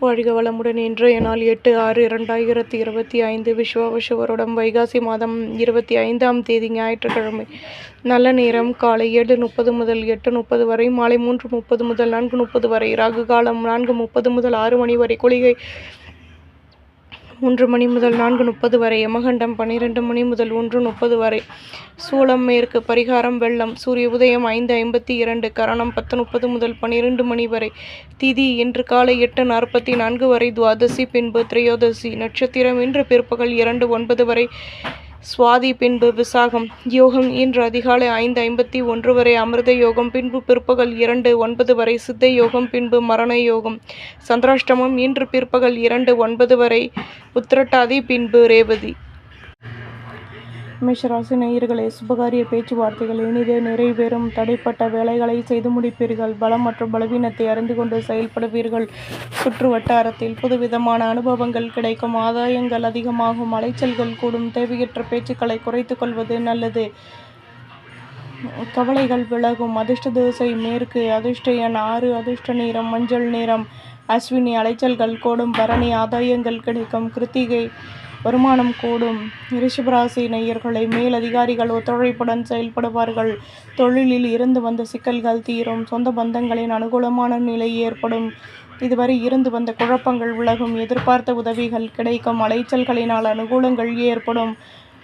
வாழ்க வளமுடன் இன்றைய நாள் எட்டு ஆறு இரண்டாயிரத்தி இருபத்தி ஐந்து விஸ்வாவசுவருடம் வைகாசி மாதம் இருபத்தி ஐந்தாம் தேதி ஞாயிற்றுக்கிழமை. நல்ல நேரம். காலை ஏழு முப்பது முதல் எட்டு முப்பது வரை மாலை மூன்று முப்பது முதல் நான்கு முப்பது வரை ராகு காலம் நான்கு முப்பது முதல் ஆறு மணி வரை குளிகை மூன்று மணி முதல் நான்கு முப்பது வரை யமகண்டம் பன்னிரெண்டு மணி முதல் ஒன்று முப்பது வரை. சூளம் மேற்கு பரிகாரம் வெள்ளம். சூரிய உதயம் ஐந்து ஐம்பத்தி இரண்டு கரணம் பத்து முப்பது முதல் பன்னிரெண்டு மணி வரை. திதி இன்று காலை எட்டு நாற்பத்தி நான்கு வரை துவாதசி பின்பு திரையோதசி. நட்சத்திரம் இன்று பிற்பகல் இரண்டு ஒன்பது வரை. சுவாதி பின்பு விசாகம். யோகம் இன்று அதிகாலை ஐந்து ஐம்பத்தி ஒன்று வரை அமிர்த யோகம் பின்பு பிற்பகல் இரண்டு ஒன்பது வரை சித்த யோகம் பின்பு மரண யோகம். சந்திராஷ்டமம் இன்று பிற்பகல் இரண்டு ஒன்பது வரை உத்திரட்டாதி பின்பு ரேவதி. மேஷராசி நேயர்களே சுபகாரிய பேச்சுவார்த்தைகள் இனிதே நிறைவேறும். தடைப்பட்ட வேலைகளை செய்து முடிப்பீர்கள். பலம் மற்றும் பலவீனத்தை அறிந்து கொண்டு செயல்படுவீர்கள். சுற்று வட்டாரத்தில் புதுவிதமான அனுபவங்கள் கிடைக்கும். ஆதாயங்கள் அதிகமாகும். அலைச்சல்கள் கூடும். தேவையற்ற பேச்சுக்களை குறைத்துக் கொள்வது நல்லது. கவலைகள் விலகும். அதிர்ஷ்ட தோசை மேற்கு அதிர்ஷ்ட எண் ஆறு அதிர்ஷ்ட நிறம் மஞ்சள் நிறம். அஸ்வினி அலைச்சல்கள் கூடும். பரணி ஆதாயங்கள் கிடைக்கும். கிருத்திகை வருமானம் கூடும். ரிஷபராசி நேயர்களை மேலதிகாரிகள் ஒத்துழைப்புடன் செயல்படுவார்கள். தொழிலில் இருந்து வந்த சிக்கல்கள் தீரும். சொந்த பந்தங்களின் அனுகூலமான நிலை ஏற்படும். இதுவரை இருந்து வந்த குழப்பங்கள் விலகும். எதிர்பார்த்த உதவிகள் கிடைக்கும். அலைச்சல்களினால் அனுகூலங்கள் ஏற்படும்.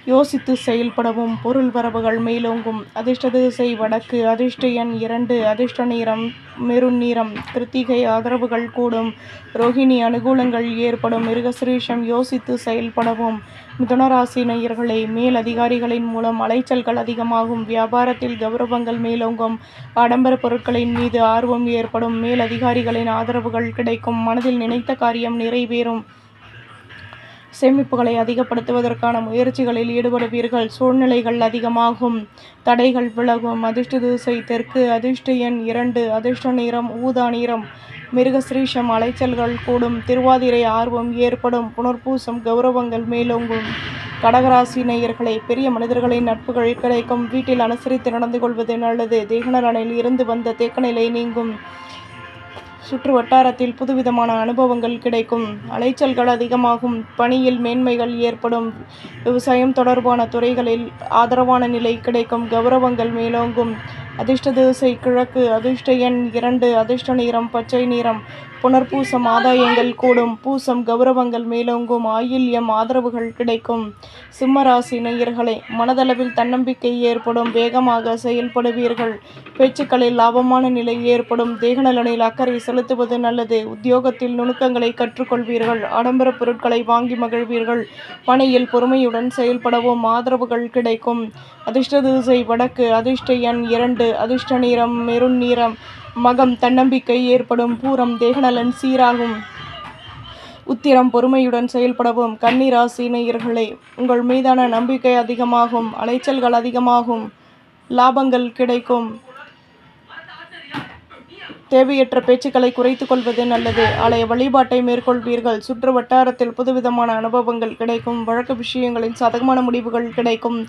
யோசித்து செயல்படவும் பொருள் வரவுகள் மேலோங்கும். அதிர்ஷ்ட திசை வடக்கு அதிர்ஷ்ட எண் இரண்டு அதிர்ஷ்ட நிறம் மெருண் நீரம் கிருத்திகை ஆதரவுகள் கூடும். ரோஹிணி அனுகூலங்கள் ஏற்படும். மிருகசிரீஷம் யோசித்து செயல்படவும். மிதுனராசி நேயர்களை மேல் அதிகாரிகளின் மூலம் அலைச்சல்கள் அதிகமாகும். வியாபாரத்தில் கௌரவங்கள் மேலோங்கும். ஆடம்பர பொருட்களின் மீது ஆர்வம் ஏற்படும். மேல் அதிகாரிகளின் ஆதரவுகள் கிடைக்கும். மனதில் நினைத்த காரியம் நிறைவேறும். சேமிப்புகளை அதிகப்படுத்துவதற்கான முயற்சிகளில் ஈடுபடுவீர்கள். சூழ்நிலைகள் அதிகமாகும். தடைகள் விலகும். அதிர்ஷ்ட திசை தெற்கு. அதிர்ஷ்ட எண் இரண்டு. அதிர்ஷ்ட நிறம் ஊதா நிறம். மிருகஸ்ரீஷம் அலைச்சல்கள் கூடும். திருவாதிரை ஆர்வம் ஏற்படும். புனர்பூசம் கௌரவங்கள் மேலோங்கும். கடகராசி நேயர்களை பெரிய மனிதர்களின் நட்புகள் கிடைக்கும். வீட்டில் அனுசரித்து நடந்து கொள்வது நல்லது. தேகநலனில் இருந்து வந்த தேக்கநிலை நீங்கும். சுற்று வட்டாரத்தில் புதுவிதமான அனுபவங்கள் கிடைக்கும். அலைச்சல்கள் அதிகமாகும். பணியில் மேன்மைகள் ஏற்படும். விவசாயம் தொடர்பான துறைகளில் ஆதரவான நிலை கிடைக்கும். கௌரவங்கள் மேலோங்கும். அதிர்ஷ்ட திசை கிழக்கு அதிர்ஷ்ட எண் இரண்டு அதிர்ஷ்ட நிறம் பச்சை நிறம். புனர்பூசம் ஆதாயங்கள் கூடும். பூசம் கௌரவங்கள் மேலோங்கும். ஆயில்யம் ஆதரவுகள் கிடைக்கும். சிம்மராசி நேயர்களே மனதளவில் தன்னம்பிக்கை ஏற்படும். வேகமாக செயல்படுவீர்கள். பேச்சுக்களில் லாபமான நிலை ஏற்படும். தேகநலனில் அக்கறை செலுத்துவது நல்லது. உத்தியோகத்தில் நுணுக்கங்களை கற்றுக்கொள்வீர்கள். ஆடம்பர பொருட்களை வாங்கி மகிழ்வீர்கள். பணியில் பொறுமையுடன் செயல்படவும் ஆதரவுகள் கிடைக்கும். அதிர்ஷ்ட திசை வடக்கு. அதிர்ஷ்ட எண் இரண்டு. அதிர்ஷ்ட நிறம் மெருண் நிறம். மகம் தன்னம்பிக்கை ஏற்படும் பூரம் தேகநலன் சீராகும். உத்திரம் பொறுமையுடன் செயல்படவும் கன்னிராசி நேயர்களே உங்கள் மீதான நம்பிக்கை அதிகமாகும் அலைச்சல்கள் அதிகமாகும் லாபங்கள் கிடைக்கும். தேவையற்ற பேச்சுக்களை குறைத்துக் கொள்வது நல்லது. ஆலய வழிபாட்டை மேற்கொள்வீர்கள். சுற்று வட்டாரத்தில் புதுவிதமான அனுபவங்கள் கிடைக்கும். வழக்கு விஷயங்களின் சாதகமான முடிவுகள் கிடைக்கும்.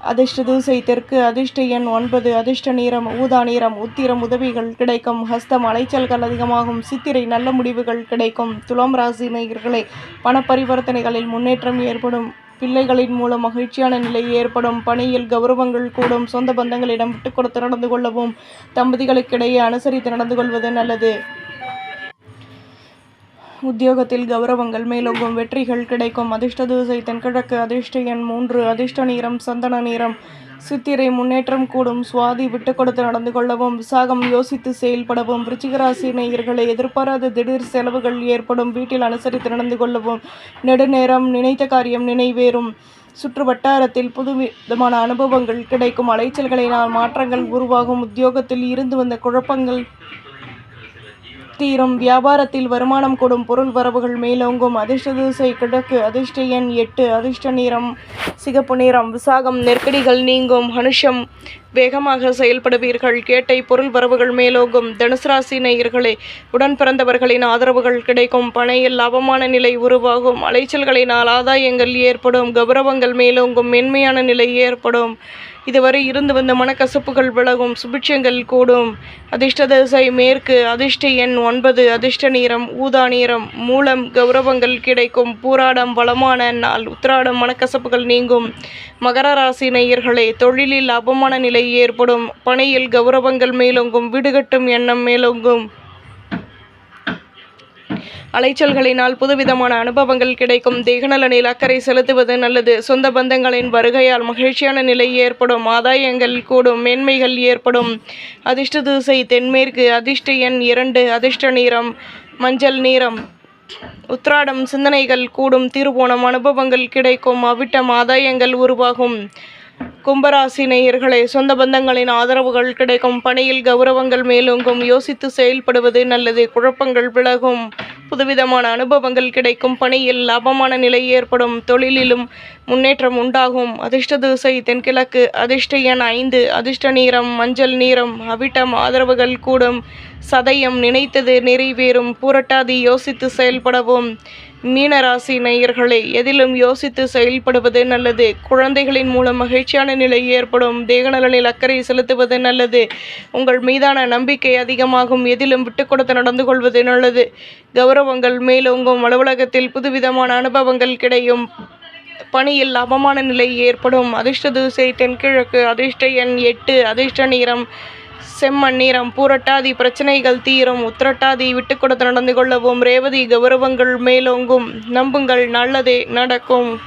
அதிர்ஷ்ட தூசை தெற்கு அதிர்ஷ்ட எண் ஒன்பது அதிர்ஷ்ட நீரம் ஊதா நீரம் உத்திரம் உதவிகள் கிடைக்கும். ஹஸ்தம் அலைச்சல்கள் அதிகமாகும். சித்திரை நல்ல முடிவுகள் கிடைக்கும். துலாம் ராசி நேயர்களே பண பரிவர்த்தனைகளில் முன்னேற்றம் ஏற்படும். பிள்ளைகளின் மூலம் மகிழ்ச்சியான நிலை ஏற்படும். பணியில் கௌரவங்கள் கூடும். சொந்த பந்தங்களிடம் விட்டு கொடுத்து நடந்து கொள்ளவும் தம்பதிகளுக்கிடையே அனுசரித்து நடந்து கொள்வது நல்லது. உத்தியோகத்தில் கௌரவங்கள் மேலோங்கும் வெற்றிகள் கிடைக்கும். அதிர்ஷ்ட தூசை தென்கிழக்கு அதிர்ஷ்ட எண் மூன்று அதிர்ஷ்ட நீரம் சந்தன நிறம் சித்திரை முன்னேற்றம் கூடும். சுவாதி விட்டு கொடுத்து நடந்து கொள்ளவும் விசாகம் யோசித்து செயல்படவும். விருச்சிகராசி நேயர்களை எதிர்பாராத திடீர் செலவுகள் ஏற்படும். வீட்டில் அனுசரித்து நடந்து கொள்ளவும். நெடுநேரம் நினைத்த காரியம் நினைவேறும். சுற்று வட்டாரத்தில் புது விதமான அனுபவங்கள் கிடைக்கும். அலைச்சல்களினால் மாற்றங்கள் உருவாகும். உத்தியோகத்தில் இருந்து வந்த குழப்பங்கள் தீரும். வியாபாரத்தில் வருமானம் கூடும் பொருள் வரவுகள் மேலோங்கும். அதிர்ஷ்ட திசை கிழக்கு அதிர்ஷ்ட எண் எட்டு அதிர்ஷ்ட நிறம் சிகப்பு நிறம். விசாகம் நெருக்கடிகள் நீங்கும். அனுஷம் வேகமாக செயல்படுவீர்கள். கேட்டை பொருள் வரவுகள் மேலோங்கும். தனுசு ராசி நேயர்களே உடன் பிறந்தவர்களின் ஆதரவுகள் கிடைக்கும். பணையில் லாபமான நிலை உருவாகும். அலைச்சல்களினால் ஆதாயங்கள் ஏற்படும். கௌரவங்கள் மேலோங்கும். மென்மையான நிலை ஏற்படும். இதுவரை இருந்து வந்த மனக்கசப்புகள் விலகும் சுபிட்சங்கள் கூடும். அதிர்ஷ்ட திசை மேற்கு அதிர்ஷ்ட எண் ஒன்பது அதிர்ஷ்ட நீரம் ஊதா நீரம் மூலம் கௌரவங்கள் கிடைக்கும். பூராடம் வளமான நாள் உத்திராடம் மனக்கசப்புகள் நீங்கும். மகர ராசி நேயர்களே தொழிலில் அபமான நிலை ஏற்படும். பணியில் கௌரவங்கள் மேலோங்கும் வீடுகட்டும் எண்ணம் மேலோங்கும். அலைச்சல்களினால் புதுவிதமான அனுபவங்கள் கிடைக்கும். தேகநலனில் அக்கறை செலுத்துவது நல்லது. சொந்த பந்தங்களின் வருகையால் மகிழ்ச்சியான நிலை ஏற்படும். ஆதாயங்கள் கூடும். மேன்மைகள் ஏற்படும். அதிர்ஷ்ட திசை தென்மேற்கு. அதிர்ஷ்ட எண் இரண்டு. அதிர்ஷ்ட நீரம் மஞ்சள் நீரம் உத்ராடம் சிந்தனைகள் கூடும். திருவோணம் அனுபவங்கள் கிடைக்கும். அவிட்டம் ஆதாயங்கள் உருவாகும். கும்பராசி நேயர்களே சொந்த பந்தங்களின் ஆதரவுகள் கிடைக்கும். பணியில் கௌரவங்கள் மேலோங்கும். யோசித்து செயல்படுவது நல்லது. குழப்பங்கள் விலகும். புதுவிதமான அனுபவங்கள் கிடைக்கும். பணியில் லாபமான நிலை ஏற்படும். தொழிலிலும் முன்னேற்றம் உண்டாகும். அதிர்ஷ்ட திசை தென்கிழக்கு. அதிர்ஷ்ட எண் ஐந்து. அதிர்ஷ்ட நீரம் மஞ்சள் நீரம் அவிட்டம் ஆதரவுகள் கூடும். சதயம் நினைத்தது நிறைவேறும். பூரட்டாதி யோசித்து செயல்படவும். மீனராசி நேயர்களே எதிலும் யோசித்து செயல்படுவது நல்லது. குழந்தைகளின் மூலம் மகிழ்ச்சியான நிலை ஏற்படும். தேகநலனில் அக்கறை செலுத்துவது நல்லது. உங்கள் மீதான நம்பிக்கை அதிகமாகும். எதிலும் விட்டு கொடுத்து நடந்து கொள்வது நல்லது. கௌரவங்கள் மேலோங்கும். அலுவலகத்தில் புதுவிதமான அனுபவங்கள் கிடையும். பணியில் அவமான நிலை ஏற்படும். அதிர்ஷ்ட தூசை தென்கிழக்கு. அதிர்ஷ்ட எண் எட்டு. அதிர்ஷ்ட நிறம் செம்மண்ணீரம் பூரட்டாதி பிரச்சனைகள் தீரும் உத்திரட்டாதி விட்டு கொடுத்து நடந்து கொள்ளவும் ரேவதி கௌரவங்கள் மேலோங்கும். நம்புங்கள் நல்லதே நடக்கும்.